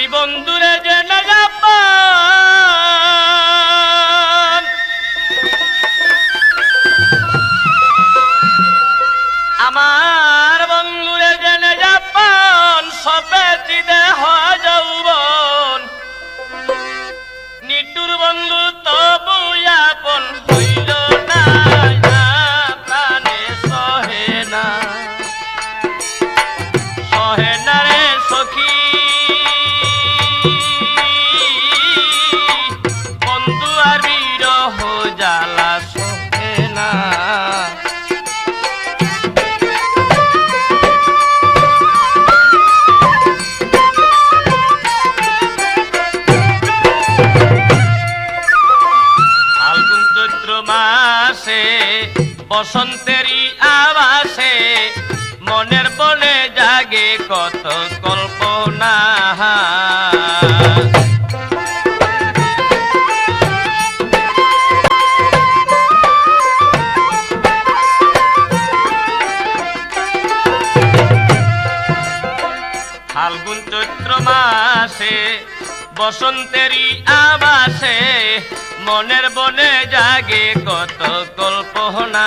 আমি বন্ধুরে জেনে আমার মাসে বসন্তেরই আবাসে মনের বলে জাগে কত কল্পনা। ফাল্গুন চৈত্র মাসে বসন্তেরই আবাসে মনের বনে জাগে কত কল্পনা।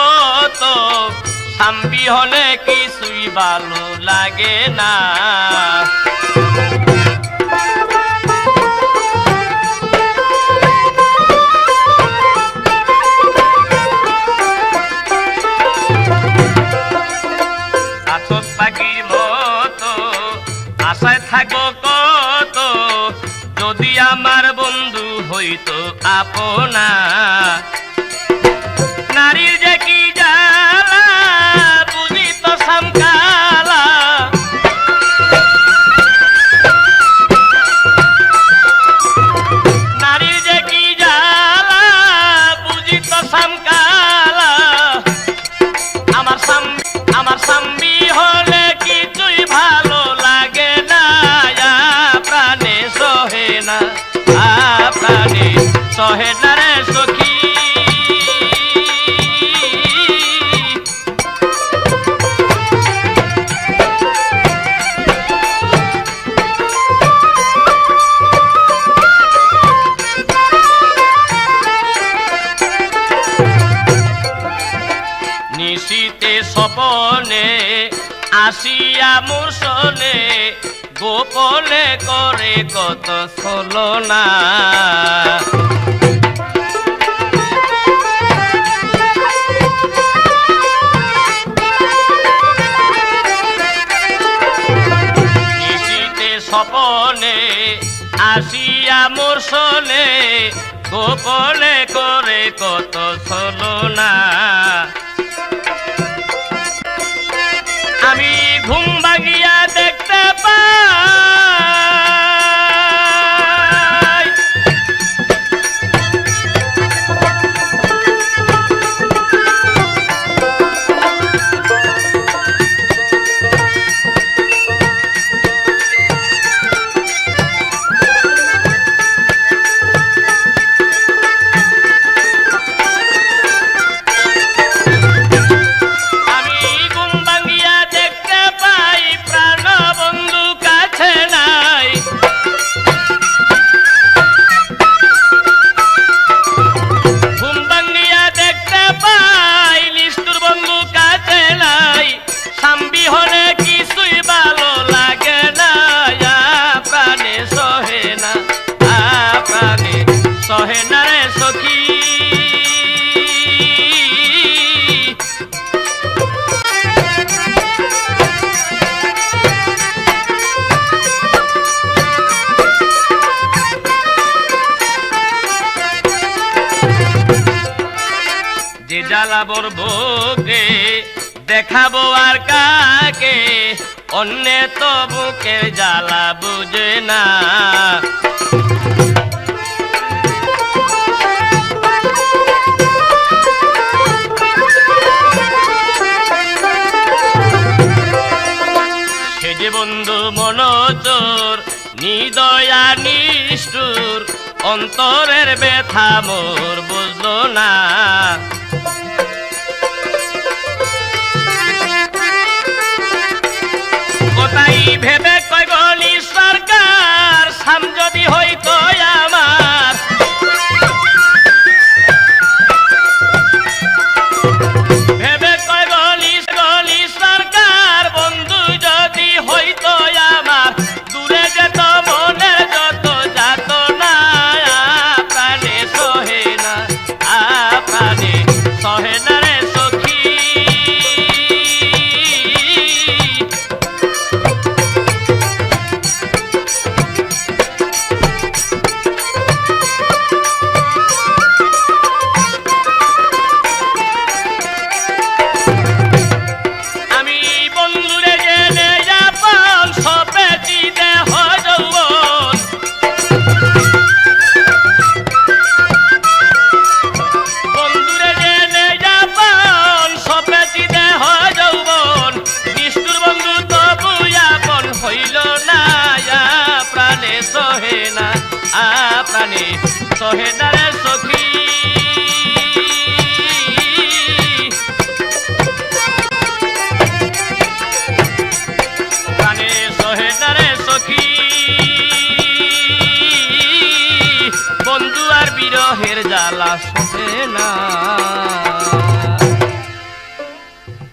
হলে কিছুই ভালো লাগে না। মতো যদি আমার বন্ধু হইতো আপনা স্বপনে আসিয়া মুসলে গোপনে করে কত ছলনা। স্বপনে আসিয়া মুসলে গোপনে করে কত ছলনা। আমি জ্বালাবর বুকে, দেখাবো আর কাকে? অন্যে তো বুকের জ্বালা বুঝে না। যে বন্ধু মনোচর, নিদয়া নিষ্ঠুর, অন্তরের ব্যথা মোর বুঝলো না। কোথায় ভেবে প্রাণে সহে না রে সখী। প্রাণে সহে না রে সখী। বন্ধু আর বিরহের জ্বালা সহে না।